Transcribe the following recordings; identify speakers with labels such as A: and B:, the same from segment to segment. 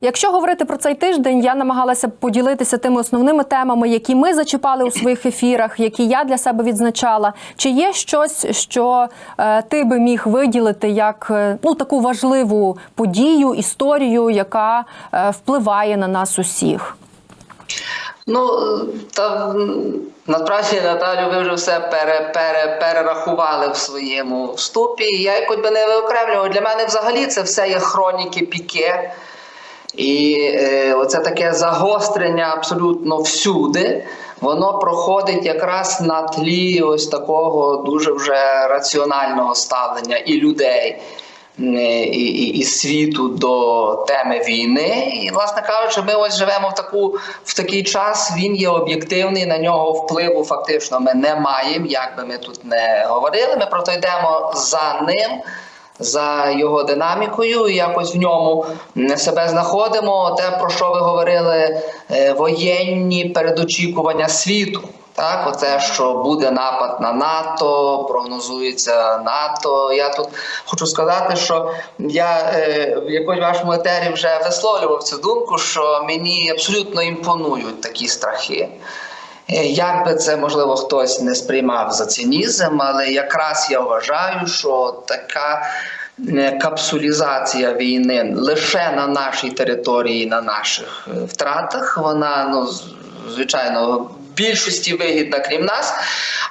A: Якщо говорити про цей тиждень, я намагалася поділитися тими основними темами, які ми зачіпали у своїх ефірах, які я для себе відзначала. Чи є щось, що е, ти би міг виділити як е, ну таку важливу подію, історію, яка е, впливає на нас усіх?
B: Ну та насправді Наталю, ви вже все пере, пере, перерахували в своєму вступі. Я якось би не виокремлював. Для мене взагалі це все є хроніки піке. І е, оце таке загострення абсолютно всюди. Воно проходить якраз на тлі ось такого дуже вже раціонального ставлення і людей. е, І, і, і світу до теми війни. І, власне кажучи, ми ось живемо в таку в такий час. Він є об'єктивний, на нього впливу фактично ми не маємо. Як би ми тут не говорили, ми просто йдемо за ним за його динамікою, і якось в ньому себе знаходимо. Те, про що ви говорили, е, воєнні передочікування світу. Так, оце, що буде напад на НАТО, прогнозується НАТО. Я тут хочу сказати, що я е, в якось вашому етері вже висловлював цю думку, що мені абсолютно імпонують такі страхи. Е, Як би це можливо хтось не сприймав за цинізм, але якраз я вважаю, що така е, капсулізація війни лише на нашій території, на наших е, втратах, вона ну звичайно. Більшості вигідна, крім нас.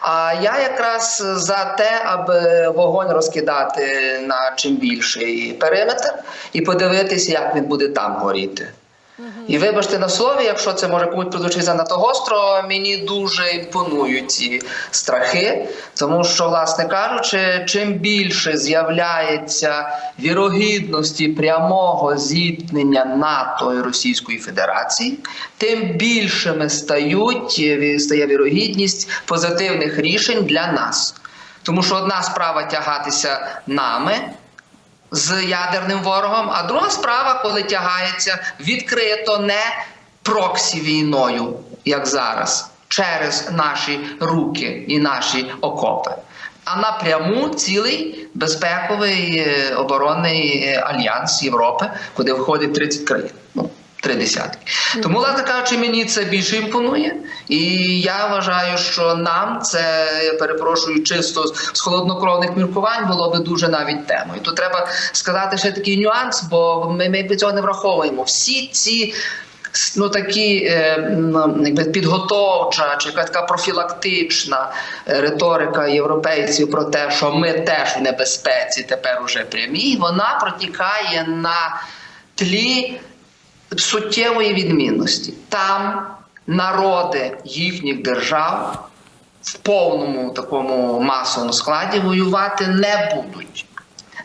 B: А я якраз за те, аби вогонь розкидати на чим більший периметр і подивитися, як він буде там горіти. І вибачте на слові, якщо це може комусь прозвучить занадто гостро, мені дуже імпонують ці страхи, тому що, власне кажучи, чим більше з'являється вірогідності прямого зіткнення НАТО і Російської Федерації, тим більшими стають стає вірогідність позитивних рішень для нас. Тому що одна справа тягатися нами з ядерним ворогом, а друга справа, коли тягається відкрито не проксі війною, як зараз, через наші руки і наші окопи, а напряму цілий безпековий е, оборонний е, альянс Європи, куди входить 30 країн. Три десятки. Тому, власне кажучи, мені це більше імпонує. І я вважаю, що нам це, я перепрошую, чисто з холоднокровних міркувань було би дуже навіть темою. Тут треба сказати ще такий нюанс, бо ми, ми цього не враховуємо. Всі ці. Ну, такі е, якби підготовча чи якась така профілактична е, риторика європейців про те, що ми теж в небезпеці тепер уже прямі, вона протікає на тлі суттєвої відмінності. Там народи їхніх держав в повному такому масовому складі воювати не будуть.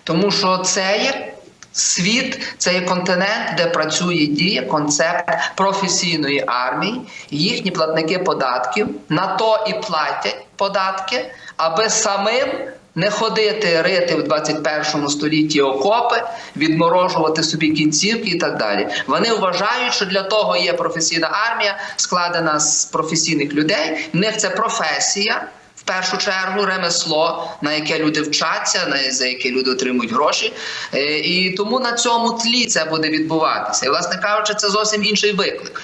B: Тому що це є світ, це є континент, де працює діє концепт професійної армії. Їхні платники податків на то і платять податки, аби самим не ходити рити в 21 столітті окопи, відморожувати собі кінцівки і так далі. Вони вважають, що для того є професійна армія, складена з професійних людей. В них це професія. В першу чергу ремесло, на яке люди вчаться, на за яке люди отримують гроші, Е, і тому на цьому тлі це буде відбуватися. І, власне кажучи, це зовсім інший виклик.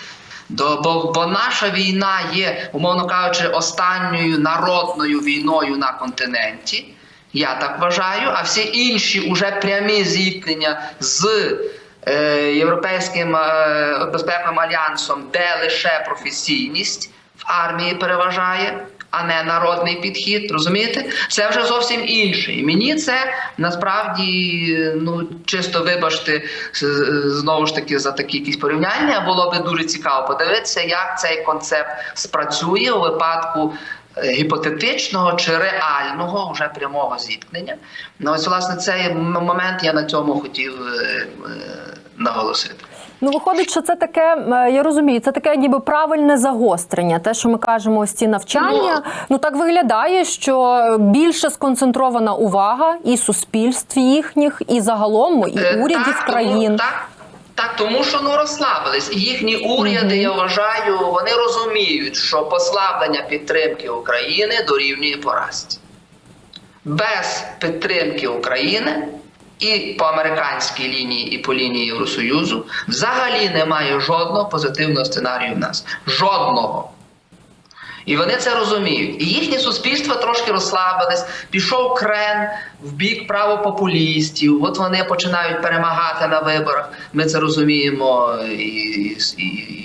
B: До, бо, бо наша війна є, умовно кажучи, останньою народною війною на континенті. Я так вважаю, а всі інші уже прямі зіткнення з е, Європейським е, безпековим альянсом, де лише професійність в армії переважає, а не народний підхід. Розумієте? Це вже зовсім інше. І мені це насправді, ну чисто вибачте, знову ж таки за такі якісь порівняння, було би дуже цікаво подивитися, як цей концепт спрацює у випадку. Гіпотетичного чи реального вже прямого зіткнення. Ну ось власне цей момент я на цьому хотів е, е, наголосити.
A: Ну, виходить, що це таке, е, я розумію, це таке ніби правильне загострення. Те, що ми кажемо, ось ці навчання. Ну так виглядає, що більше сконцентрована увага і суспільств їхніх, і загалом і урядів
B: так,
A: країн.
B: Так, так, тому що ну розслабились. Їхні уряди, я вважаю, вони розуміють, що послаблення підтримки України дорівнює поразці. Без підтримки України і по американській лінії, і по лінії Євросоюзу взагалі немає жодного позитивного сценарію в нас. Жодного. І вони це розуміють. І їхнє суспільство трошки розслабилось, пішов крен в бік правопопулістів. От вони починають перемагати на виборах. Ми це розуміємо і, і,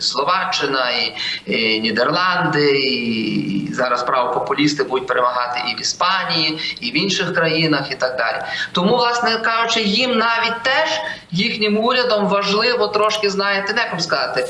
B: Словаччина, і, і Нідерланди, і зараз правопопулісти будуть перемагати і в Іспанії, і в інших країнах, і так далі. Тому, власне кажучи, їм навіть теж їхнім урядом важливо трошки, знаєте, не сказати.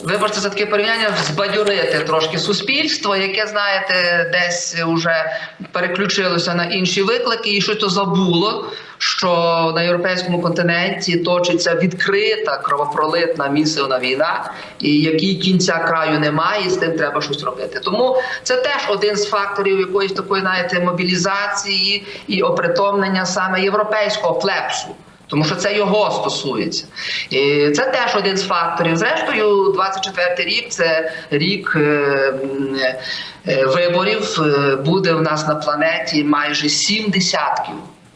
B: Вибачте за таке порівняння, збадьорити трошки суспільство, яке, знаєте, десь вже переключилося на інші виклики, і щось то забуло, що на європейському континенті точиться відкрита кровопролитна місивна війна, і якій кінця краю немає, і з тим треба щось робити. Тому це теж один з факторів якоїсь такої, знаєте, мобілізації і опритомлення саме європейського флепсу. Тому що це його стосується, і це теж один з факторів. Зрештою, 24-й рік це рік е, е, виборів. Е, Буде в нас на планеті майже сім десятків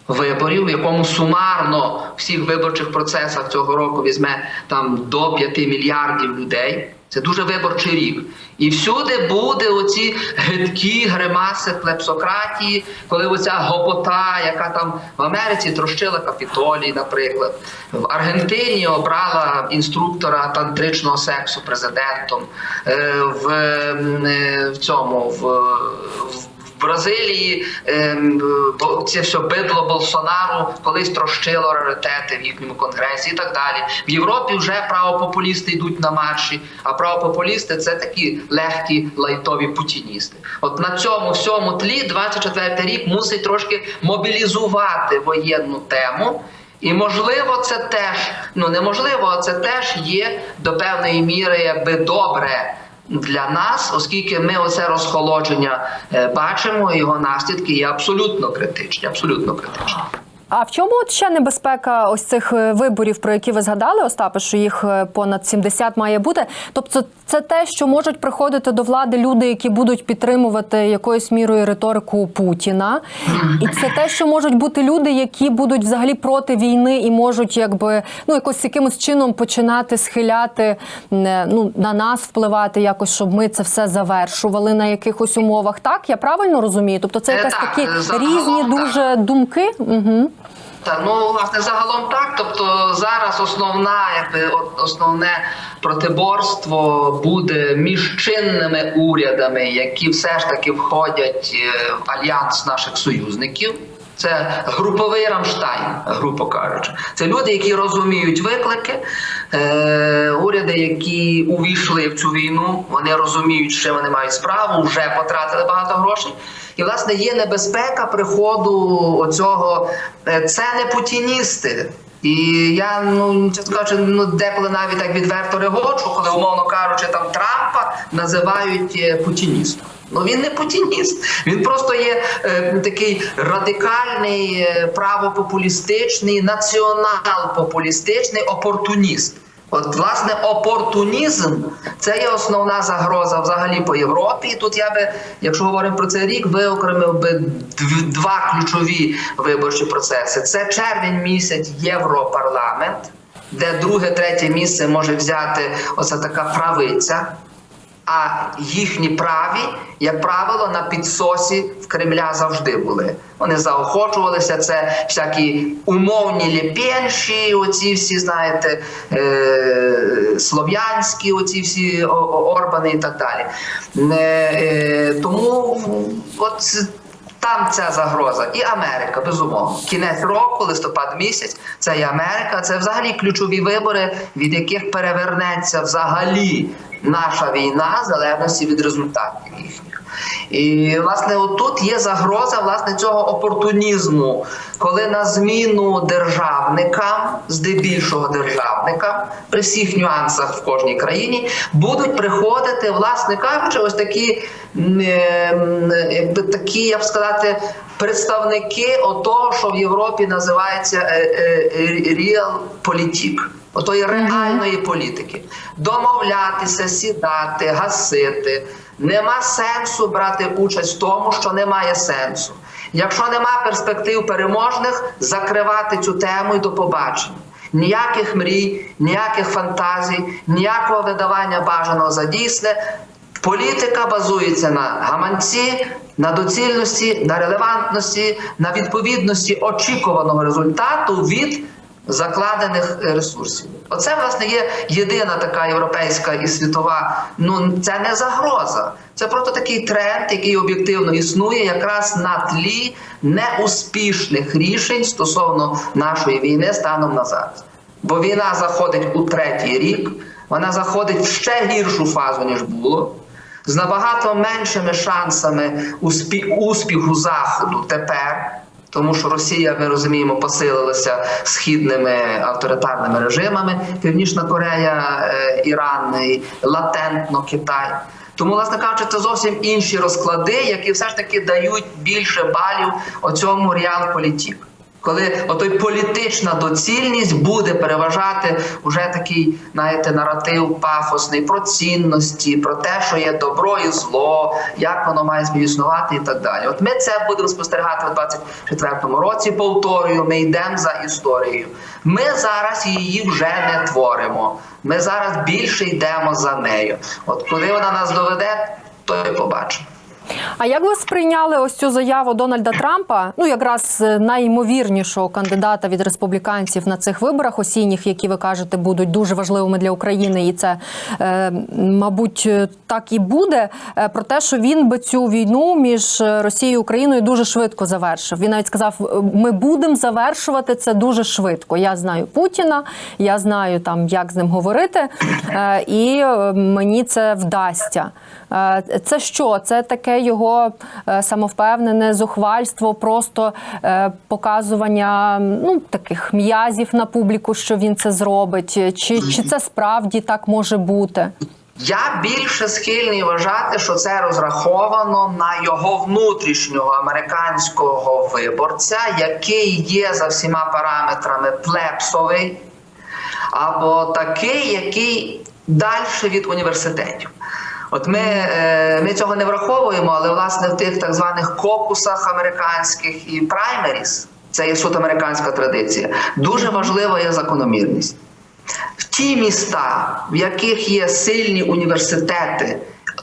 B: виборів, в якому сумарно всіх виборчих процесах цього року візьме там до 5 мільярдів людей. Це дуже виборчий рік. І всюди буде оці гидкі гримаси плепсократії, коли оця гопота, яка там в Америці трощила капітолій, наприклад, в Аргентині обрала інструктора тантричного сексу президентом, е, в, е, в цьому в, в в Бразилії ем, це все бидло Болсонару колись трощило раритети в їхньому конгресі і так далі. В Європі вже правопопулісти йдуть на марші, а правопопулісти це такі легкі лайтові путіністи. От на цьому всьому тлі 24 рік мусить трошки мобілізувати воєнну тему. І можливо, це теж ну неможливо, а це теж є до певної міри, якби добре для нас, оскільки ми оце розхолодження е, бачимо, його наслідки є абсолютно критичні, абсолютно критичні.
A: А в чому от ще небезпека ось цих е, виборів, про які ви згадали, Остапе, що їх е, понад 70 має бути? Тобто, це те, що можуть приходити до влади люди, які будуть підтримувати якоюсь мірою риторику Путіна, і це те, що можуть бути люди, які будуть взагалі проти війни і можуть, якби ну якось якимось чином починати схиляти е, ну на нас впливати, якось щоб ми це все завершували на якихось умовах. Так я правильно розумію? Тобто, це якась такі різні дуже думки. Угу.
B: Та ну власне загалом так. Тобто зараз основна, якби основне протиборство буде між чинними урядами, які все ж таки входять е, в альянс наших союзників. Це груповий Рамштайн, грубо кажучи. Це люди, які розуміють виклики, е, уряди, які увійшли в цю війну, вони розуміють, що вони мають справу, вже потратили багато грошей. І, власне, є небезпека приходу оцього. е, Це не путіністи. І я ну чесно кажучи, ну деколи навіть так відверто регочу, коли умовно кажучи, там Трампа називають е, путіністом. Ну він не путініст, він просто є е, такий радикальний, е, правопопулістичний, націонал-популістичний опортуніст. От, власне, опортунізм це є основна загроза взагалі по Європі. І тут я би, якщо говоримо про цей рік, виокремив би два ключові виборчі процеси: це червень місяць Європарламент, де друге, третє місце може взяти оця така правиця. А їхні праві, як правило, на підсосі в Кремля завжди були. Вони заохочувалися. Це всякі умовні ліпенші, оці всі, знаєте, е- слов'янські, оці всі Орбани і так далі. Е- е- тому от там ця загроза. І Америка, безумовно. Кінець року, листопад місяць, це і Америка. Це взагалі ключові вибори, від яких перевернеться взагалі наша війна залежності від результатів їхніх. І власне, отут є загроза власне цього опортунізму, коли на зміну державникам, здебільшого державникам, при всіх нюансах в кожній країні, будуть приходити, власне кажучи, ось такі, м, якби такі, я б сказати, представники отого, що в Європі називається real політик. Отої реальної політики. Домовлятися, сідати, гасити. Нема сенсу брати участь в тому, що немає сенсу. Якщо нема перспектив переможних, закривати цю тему і до побачення. Ніяких мрій, ніяких фантазій, ніякого видавання бажаного за дійсне. Політика базується на гаманці, на доцільності, на релевантності, на відповідності очікуваного результату від закладених е, ресурсів. Оце власне є єдина така європейська і світова. Ну це не загроза. Це просто такий тренд, який об'єктивно існує, якраз на тлі неуспішних рішень стосовно нашої війни станом на зараз. Бо війна заходить у третій рік, вона заходить в ще гіршу фазу ніж було. З набагато меншими шансами успі- успіху заходу тепер, тому що Росія, ми розуміємо, посилилася східними авторитарними режимами, Північна Корея, е, Іран, латентно Китай. Тому, власне кажучи, це зовсім інші розклади, які все ж таки дають більше балів оцьому реал-політік. Коли отой політична доцільність буде переважати уже такий, знаєте, наратив пафосний про цінності, про те, що є добро і зло, як воно має існувати і так далі. От ми це будемо спостерігати у 24-му році. Повторюю, ми йдемо за історією. Ми зараз її вже не творимо. Ми зараз більше йдемо за нею. От куди вона нас доведе, то і побачимо.
A: А як ви сприйняли ось цю заяву Дональда Трампа? Ну якраз е, найімовірнішого кандидата від республіканців на цих виборах осінніх, які ви кажете, будуть дуже важливими для України, і це е, мабуть е, так і буде. Про те, що він би цю війну між Росією і Україною дуже швидко завершив. Він навіть сказав: ми будемо завершувати це дуже швидко. Я знаю Путіна, я знаю там, як з ним говорити, і мені це вдасться. Це що? Це таке його е, самовпевнене зухвальство, просто е, показування ну, таких м'язів на публіку, що він це зробить. Чи, чи це справді так може бути?
B: Я більше схильний вважати, що це розраховано на його внутрішнього американського виборця, який є за всіма параметрами плепсовий, або такий, який далі від університетів. От ми, е, ми цього не враховуємо, але власне в тих так званих кокусах американських і праймеріс, це є суд американська традиція, дуже важлива є закономірність. В ті міста, в яких є сильні університети,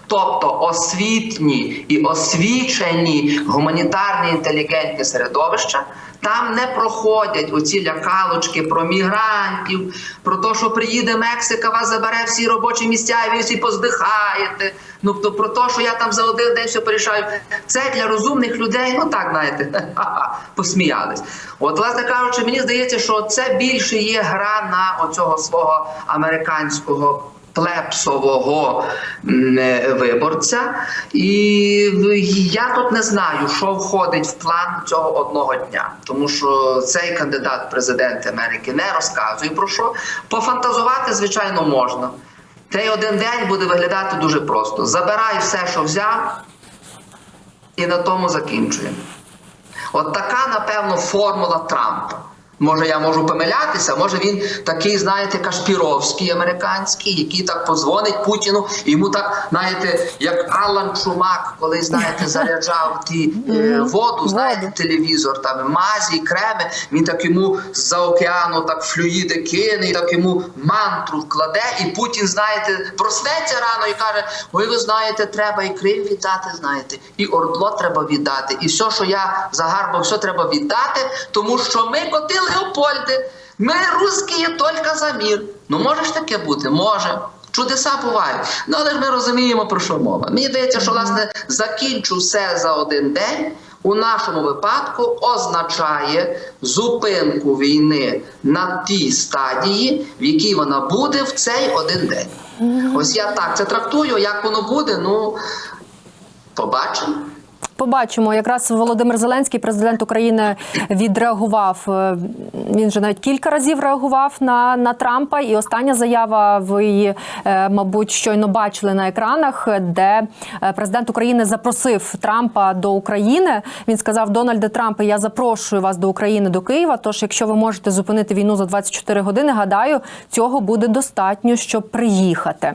B: тобто освітні і освічені гуманітарні інтелігентні середовища, там не проходять оці лякалочки про мігрантів, про те, що приїде Мексика, вас забере всі робочі місця, і ви всі поздихаєте. Ну то про те, що я там за один день все порішаю. Це для розумних людей, ну так знаєте, посміялись. От, власне кажучи, мені здається, що це більше є гра на оцього свого американського. Плепсового е, виборця, і я тут не знаю, що входить в план цього одного дня, тому що цей кандидат в президенти Америки не розказує про що. Пофантазувати, звичайно, можна. Цей один день буде виглядати дуже просто: забирай все, що взяв, і на тому закінчуємо. От така, напевно, формула Трампа. Може, я можу помилятися, може він такий, знаєте, Кашпіровський американський, який так подзвонить Путіну, і йому так, знаєте, як Алан Чумак, коли, знаєте, заряджав ті е, воду, знаєте, телевізор, там мазі, креми, він так йому з-за океану так флюїди кине, і так йому мантру вкладе, і Путін, знаєте, проснеться рано і каже: Ой, ви знаєте, треба і Крим віддати, знаєте, і Ордло треба віддати, і все, що я загарбав, все треба віддати, тому що ми коти Леопольди, ми русські є тільки за мір. Ну може ж таке бути? Може. Чудеса бувають. Ну але ж ми розуміємо, про що мова. Мені здається, що власне закінчу все за один день. У нашому випадку означає зупинку війни на тій стадії, в якій вона буде в цей один день. Ось я так це трактую. Як воно буде, ну побачимо.
A: Побачимо, якраз Володимир Зеленський, президент України, відреагував. е, Він же навіть кілька разів реагував на, на Трампа. І остання заява ви е, мабуть, щойно бачили на екранах, де е, президент України запросив Трампа до України. Він сказав: Дональде Трампе, я запрошую вас до України до Києва. Тож, якщо ви можете зупинити війну за 24 години, гадаю, цього буде достатньо, щоб приїхати.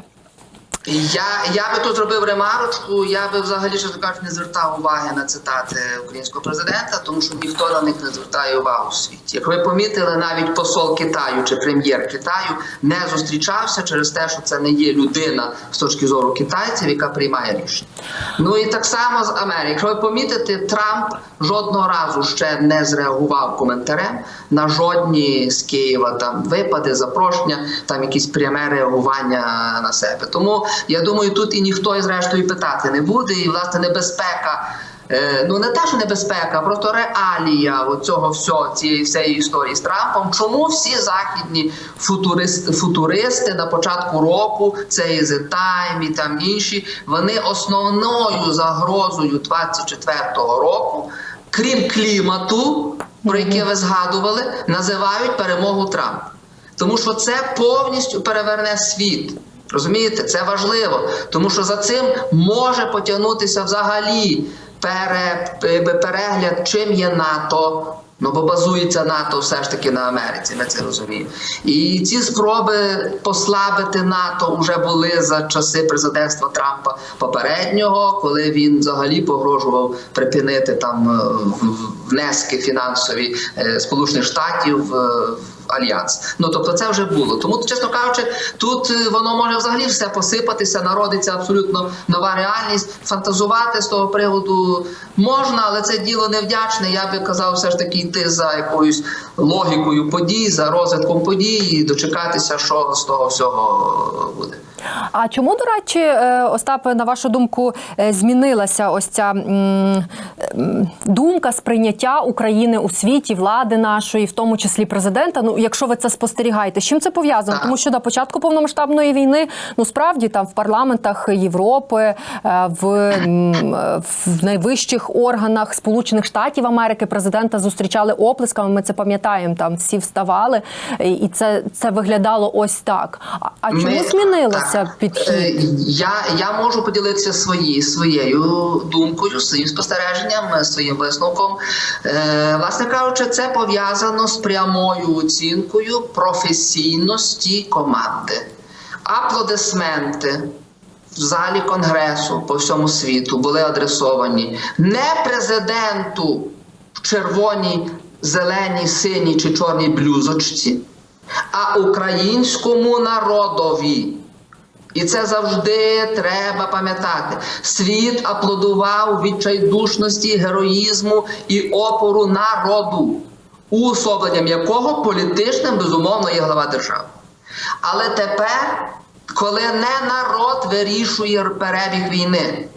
B: Я, я би тут зробив ремарочку, я би взагалі що кажуть, не звертав уваги на цитати українського президента, тому що ніхто на них не звертає увагу у світі. Як ви помітили, навіть посол Китаю чи прем'єр Китаю не зустрічався через те, що це не є людина з точки зору китайців, яка приймає рішення. Ну і так само з Америки. Якщо ви помітите, Трамп жодного разу ще не зреагував коментарем на жодні з Києва там випади, запрошення, там якісь пряме реагування на себе. Тому я думаю, тут і ніхто зрештою питати не буде, і власне небезпека. е, Ну, не те, що небезпека, а просто реалія цього всього, цієї всієї історії з Трампом. Чому всі західні футуристи, футуристи на початку року, це і The Time, і там інші, вони основною загрозою 24-го року, крім клімату, про яке ви згадували, називають перемогу Трампа. Тому що це повністю переверне світ. Розумієте, це важливо, тому що за цим може потягнутися взагалі пере, перегляд, чим є НАТО. Ну, бо базується НАТО все ж таки на Америці, ми це розуміємо. І ці спроби послабити НАТО вже були за часи президентства Трампа попереднього, коли він взагалі погрожував припинити там е, внески фінансові е, Сполучених Штатів в альянс. Ну тобто це вже було. Тому, чесно кажучи, тут е, воно може взагалі все посипатися, народиться абсолютно нова реальність. Фантазувати з того приводу можна, але це діло невдячне. Я би казав, все ж таки йти за якоюсь логікою подій, за розвитком подій і дочекатися, що з того всього буде.
A: А чому, до речі, е, Остапе, на вашу думку, е, змінилася ось ця думка сприйняття України у світі, влади нашої, в тому числі президента? Ну, якщо ви це спостерігаєте, з чим це пов'язано? Тому що на початку повномасштабної війни, ну справді там в парламентах Європи, е, в, в найвищих органах Сполучених Штатів Америки президента зустрічали оплесками. Ми це пам'ятаємо. Там всі вставали, і- це, це виглядало ось так. А, а чому
B: Ми-
A: змінилося
B: Е,
A: підхід?
B: Я, я можу поділитися свої, своєю думкою, своїм спостереженням, своїм висновком. Е, власне кажучи, це пов'язано з прямою оцінкою професійності команди. Аплодисменти в залі конгресу по всьому світу були адресовані не президенту в червоній, зеленій, синій чи чорній блюзочці, а українському народові. І це завжди треба пам'ятати. Світ аплодував відчайдушності, героїзму і опору народу, уособленням якого політичним, безумовно, є глава держави. Але тепер, коли не народ вирішує перебіг війни,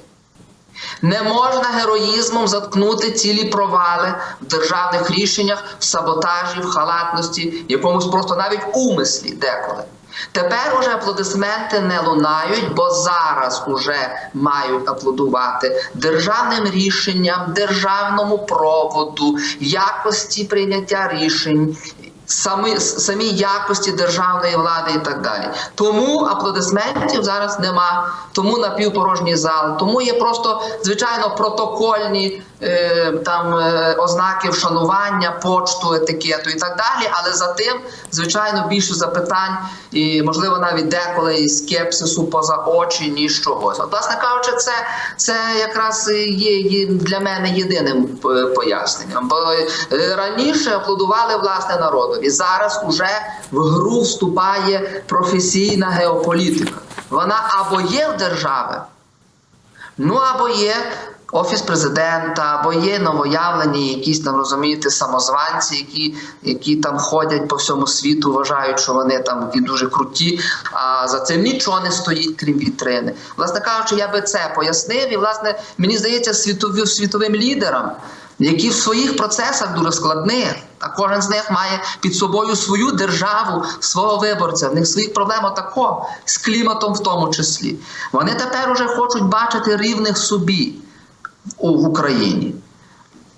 B: не можна героїзмом заткнути цілі провали в державних рішеннях, в саботажі, в халатності, якомусь просто навіть умислі деколи. Тепер уже аплодисменти не лунають, бо зараз уже мають аплодувати державним рішенням, державному проводу, якості прийняття рішень. Самі, самі якості державної влади і так далі. Тому аплодисментів зараз нема, тому напівпорожній зал, тому є просто звичайно протокольні там е, ознаки вшанування, почту, етикету і так далі. Але за тим, звичайно, більше запитань і можливо навіть деколи і скепсису поза очі, ніж чогось. От, власне кажучи, це, це якраз є, є для мене єдиним е, поясненням. Бо е, раніше аплодували власне народові. Зараз уже в гру вступає професійна геополітика. Вона або є в держави, ну або є офіс президента, або є новоявлені якісь там розумієте самозванці, які, які там ходять по всьому світу, вважають, що вони там такі дуже круті. А за цим нічого не стоїть, крім вітрини. Власне кажучи, я би це пояснив. І власне мені здається, світові, світовим лідерам. Які в своїх процесах дуже складних, а кожен з них має під собою свою державу, свого виборця. В них своїх проблем отако, з кліматом в тому числі. Вони тепер уже хочуть бачити рівних собі в Україні.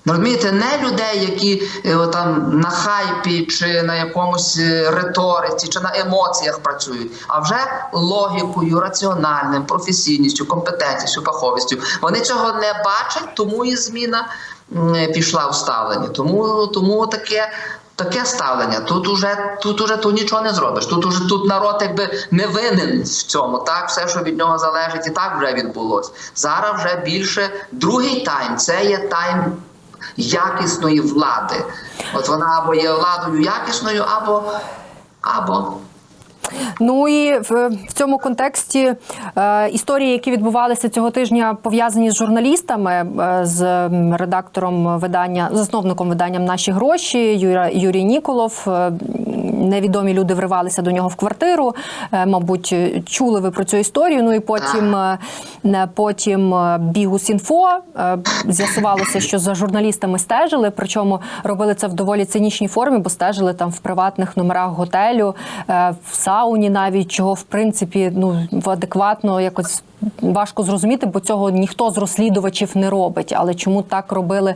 B: Ну, Розумієте, не людей, які е, там на хайпі чи на якомусь е, риториці, чи на емоціях працюють, а вже логікою, раціональним, професійністю, компетентністю, паховістю. Вони цього не бачать, тому і зміна пішла в ставлення. Тому, тому таке Таке ставлення. Тут уже тут уже тут нічого не зробиш. Тут уже тут народ якби не винен в цьому. Так, все, що від нього залежить, і так вже відбулось. Зараз вже більше другий тайм. Це є тайм якісної влади. От вона або є владою якісною, або або.
A: Ну і в, в цьому контексті е, історії, які відбувалися цього тижня, пов'язані з журналістами, е, з редактором видання, засновником виданням Наші гроші Юра, Юрій Ніколов. Е, невідомі люди вривалися до нього в квартиру. Е, мабуть, чули ви про цю історію. Ну і потім, е, потім е, Бігус.Інфо е, з'ясувалося, що за журналістами стежили. Причому робили це в доволі цинічній формі, бо стежили там в приватних номерах готелю, в сауні, навіть чого в принципі ну в адекватно якось важко зрозуміти, бо цього ніхто з розслідувачів не робить. Але чому так робили?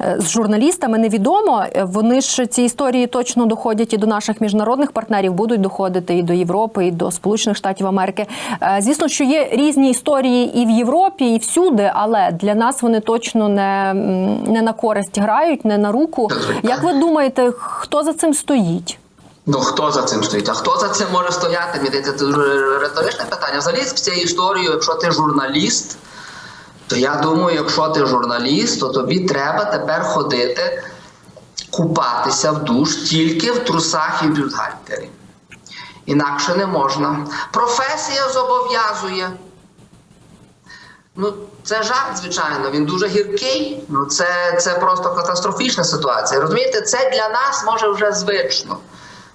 A: Е, З журналістами невідомо. Е, Вони ж ці історії точно доходять і до наших міжнародних партнерів, будуть доходити і до Європи, і до Сполучених Штатів Америки. Е, Звісно, що є різні історії і в Європі, і всюди, але для нас вони точно не, не на користь грають, не на руку. Як ви думаєте, хто за цим стоїть?
B: Ну хто за цим стоїть? А хто за цим може стояти? Мені це дуже риторичне питання. Взагалі з цією історією, якщо ти журналіст, то я думаю, якщо ти журналіст, то тобі треба тепер ходити купатися в душ тільки в трусах і в. Інакше не можна. Професія зобов'язує. Ну, це жарт, звичайно, він дуже гіркий. Ну, це, це просто катастрофічна ситуація. Розумієте, це для нас може вже звично.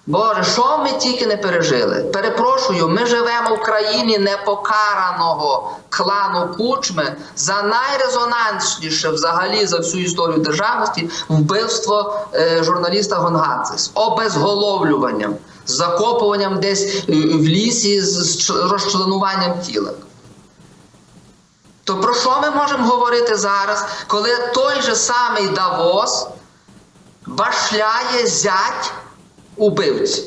B: Боже, що ми тільки не пережили? Перепрошую, ми живемо в країні непокараного клану Кучми за найрезонансніше взагалі за всю історію державності вбивство е, журналіста Гонгадзе з обезголовлюванням, з закопуванням десь е, в лісі з розчленуванням тіла. То про що ми можемо говорити зараз, коли той же самий Давос башляє зять убивці?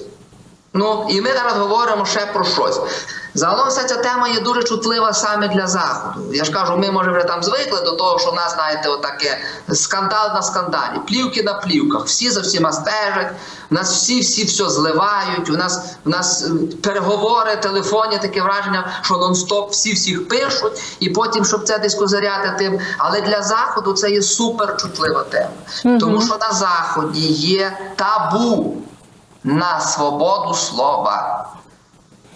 B: Ну, і ми зараз говоримо ще про щось. Загалом вся ця тема є дуже чутлива саме для Заходу. Я ж кажу, ми може вже там звикли до того, що в нас, знаєте, отаке скандал на скандалі, плівки на плівках, всі за всіма стежать, у нас всі всі все зливають, у нас, у нас е, переговори, телефонні, таке враження, що нон-стоп всі всіх пишуть, і потім, щоб це десь козиряти тим. Але для Заходу це є супер чутлива тема. Тому що на Заході є табу на свободу слова.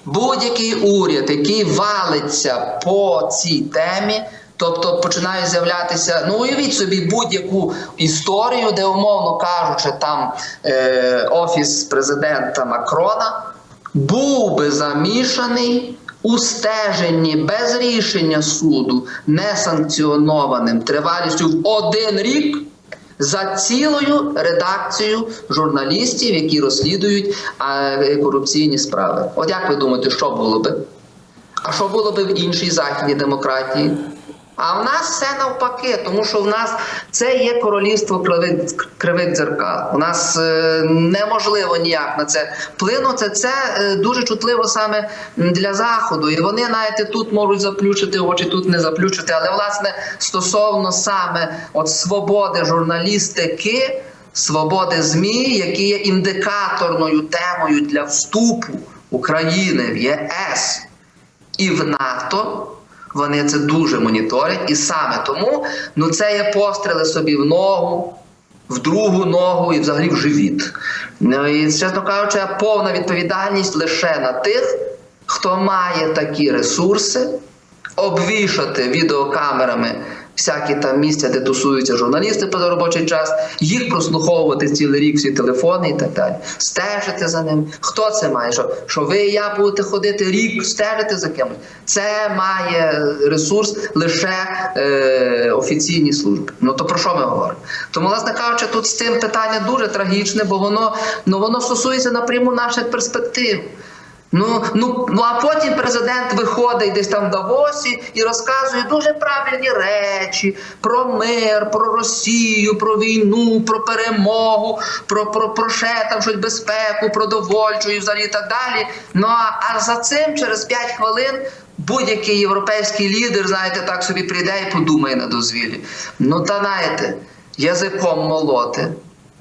B: Будь-який уряд, який валиться по цій темі, тобто починає з'являтися, ну уявіть собі будь-яку історію, де, умовно кажучи, там е, офіс президента Макрона був би замішаний у стеженні без рішення суду, несанкціонованим тривалістю в один рік за цілою редакцією журналістів, які розслідують е, корупційні справи. От як ви думаєте, що було би? А що було би в іншій західній демократії? А в нас все навпаки, тому що в нас це є королівство кривих, дзеркал. У нас е, неможливо ніяк на це вплинути. Це е, дуже чутливо саме для заходу. І вони навіть тут можуть заплющити очі, тут не заплющити. Але власне стосовно саме от свободи журналістики, свободи ЗМІ, які є індикаторною темою для вступу України в ЄС і в НАТО. Вони це дуже моніторять, і саме тому ну це є постріли собі в ногу, в другу ногу і взагалі в живіт. Ну і чесно кажучи, повна відповідальність лише на тих, хто має такі ресурси, обвішати відеокамерами всякі там місця, де тусуються журналісти поза робочий час, їх прослуховувати цілий рік всі телефони і так далі, стежити за ним. Хто це має? Що, що ви і я будете ходити рік, стежити за кимось? Це має ресурс лише е, офіційні служби. Ну то про що ми говоримо? Тому, власне кажучи, тут з цим питання дуже трагічне, бо воно ну воно стосується напряму наших перспектив. Ну, ну, ну а потім президент виходить десь там в Давосі і розказує дуже правильні речі про мир, про Росію, про війну, про перемогу, про, про, про ще там щось безпеку, продовольчу і взагалі так далі. Ну а, а за цим через 5 хвилин. Будь-який європейський лідер, знаєте, так собі прийде і подумає на дозвіллі. Ну та знаєте, язиком молоти.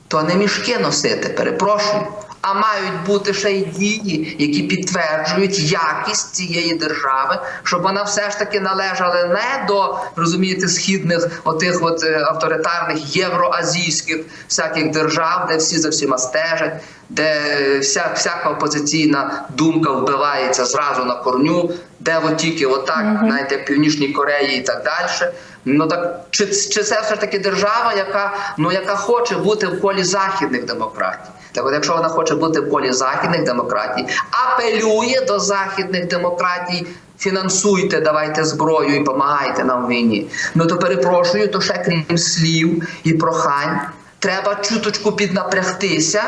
B: то не мішки носити, перепрошую. А мають бути ще й дії, які підтверджують якість цієї держави, щоб вона все ж таки належала не до розумієте східних отих от е, авторитарних євроазійських всяких держав, де всі за всіма стежать, де вся всяка опозиційна думка вбивається зразу на корню, де от тільки отак, знаєте, в Північній Кореї і так далі. Ну так чи, чи це все ж таки держава, яка ну яка хоче бути в колі західних демократій? Так, от якщо вона хоче бути в колі західних демократій, апелює до західних демократій. Фінансуйте, давайте зброю і допомагайте нам в війні. Ну то перепрошую, то ще крім слів і прохань, треба чуточку піднапрягтися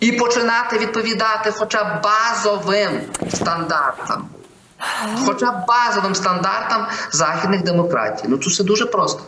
B: і починати відповідати хоча б базовим стандартам. Хоча б базовим стандартам західних демократій. Ну це все дуже просто.